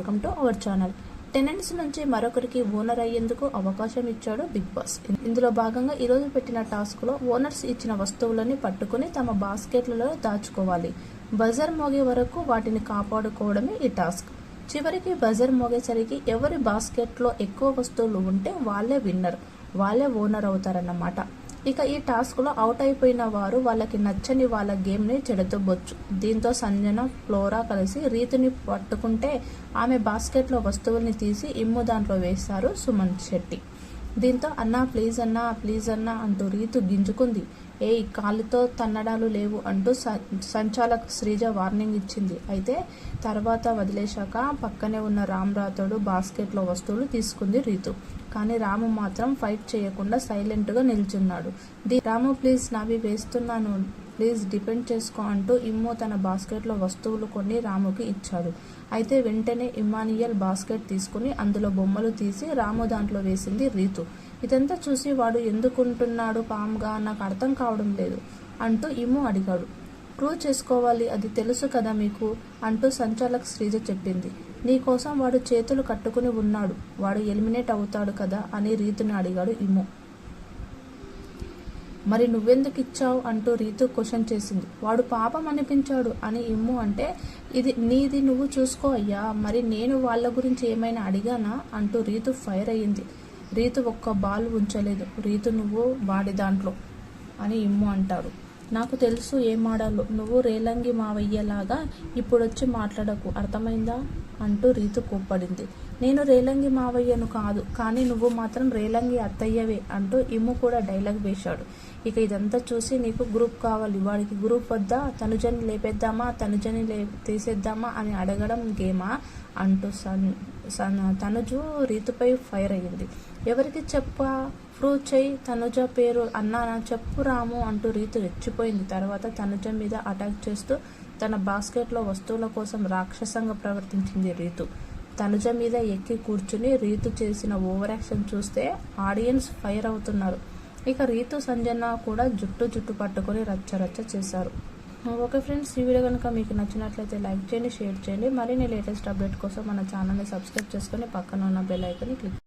Welcome to our channel tenants నుంచి మరొకరికి owner అయ్యేందుకు అవకాశం ఇచ్చాడు బిగ్ బాస్ ఇందులో భాగంగా ఈరోజు పెట్టిన టాస్క్లో ఓనర్స్ ఇచ్చిన వస్తువులని పట్టుకుని తమ బాస్కెట్లలో దాచుకోవాలి. బజర్ మోగే వరకు వాటిని కాపాడుకోవడమే ఈ టాస్క్. చివరికి బజర్ మోగేసరికి ఎవరి బాస్కెట్లో ఎక్కువ వస్తువులు ఉంటే వాళ్ళే విన్నర్ వాళ్ళే ఓనర్ అవుతారన్నమాట. ఇక ఈ టాస్క్లో అవుట్ అయిపోయిన వారు వాళ్ళకి నచ్చని వాళ్ళ గేమ్ని ని దీంతో సంజన ఫ్లోరా కలిసి రీతిని పట్టుకుంటే ఆమె బాస్కెట్లో వస్తువుల్ని తీసి ఇమ్ము దాంట్లో వేస్తారు సుమంత్ శెట్టి. దీంతో అన్నా ప్లీజ్ అన్నా ప్లీజ్ అన్నా అంటూ రీతు గింజుకుంది. ఏ కాలుతో తన్నడాలు లేవు అంటూ స- సంచాలక్ శ్రీజ వార్నింగ్ ఇచ్చింది. అయితే తర్వాత వదిలేశాక పక్కనే ఉన్న రామ్ రాతోడు బాస్కెట్లో వస్తువులు తీసుకుంది రీతు. కానీ రాము మాత్రం ఫైట్ చేయకుండా సైలెంట్గా నిల్చున్నాడు. ది రాము ప్లీజ్ నావి వేస్తున్నాను. ప్లీజ్ డిపెండ్ చేసుకో అంటూ ఇమ్మో తన బాస్కెట్లో వస్తువులు కొన్ని రాముకి ఇచ్చాడు. అయితే వెంటనే ఇమానియల్ బాస్కెట్ తీసుకుని అందులో బొమ్మలు తీసి రాము దాంట్లో వేసింది రీతు. ఇదంతా చూసి వాడు ఎందుకుంటున్నాడు పాముగా? నాకు అర్థం కావడం లేదు అంటూ ఇము అడిగాడు. ప్రూవ్ చేసుకోవాలి అది తెలుసు కదా మీకు? అంటూ సంచాలక్ శ్రీజ చెప్పింది. నీ కోసం వాడు చేతులు కట్టుకుని ఉన్నాడు. వాడు ఎలిమినేట్ అవుతాడు కదా అని రీతుని అడిగాడు ఇము మరి నువ్వెందుకు ఇచ్చావు? అంటూ రీతు క్వశ్చన్ చేసింది. వాడు పాపం అనిపించాడు అని ఇమ్ము అంటే ఇది నీది నువ్వు చూసుకో అయ్యా. మరి నేను వాళ్ళ గురించి ఏమైనా అడిగానా? అంటూ రీతు ఫైర్ అయ్యింది. రీతు ఒక్క బాల్ ఉంచలేదు. రీతు నువ్వు వాడి దాంట్లో అని ఇమ్ము అంటాడు నాకు తెలుసు ఏం ఆడాలో నువ్వు రేలంగి మావయ్యలాగా ఇప్పుడొచ్చి మాట్లాడకు అర్థమైందా? అంటూ రీతు కోప్పడింది. నేను రేలంగి మావయ్యను కాదు కానీ నువ్వు మాత్రం రేలంగి అత్తయ్యవే అంటూ ఇమ్ము కూడా డైలాగ్ వేశాడు. ఇక ఇదంతా చూసి నీకు గ్రూప్ కావాలి వాడికి గ్రూప్ వద్దా? తనుజని లేపేద్దామా? తనుజని లే తీసేద్దామా అని అడగడం గేమా? అంటూ సన్ సన్ తనుజు రీతుపై ఫైర్ అయ్యింది. ఎవరికి చెప్పా? ప్రూవ్ చేయి తనుజ పేరు అన్నానా చెప్పు రాము అంటూ రీతు రెచ్చిపోయింది. తర్వాత తనుజ మీద అటాక్ చేస్తూ తన బాస్కెట్లో వస్తువుల కోసం రాక్షసంగా ప్రవర్తించింది రీతు. తనుజ మీద ఎక్కి కూర్చుని రీతు చేసిన ఓవర్ యాక్షన్ చూస్తే ఆడియన్స్ ఫైర్ అవుతున్నారు. ఇక రీతు సంజన కూడా జుట్టు జుట్టు పట్టుకొని రచ్చ రచ్చ చేశారు. ఓకే ఫ్రెండ్స్ ఈ వీడియో కనుక మీకు నచ్చినట్లయితే లైక్ చేయండి షేర్ చేయండి. మరిన్ని లేటెస్ట్ అప్డేట్ కోసం మన ఛానల్ని సబ్స్క్రైబ్ చేసుకొని పక్కన ఉన్న బెల్ ఐకన్ క్లిక్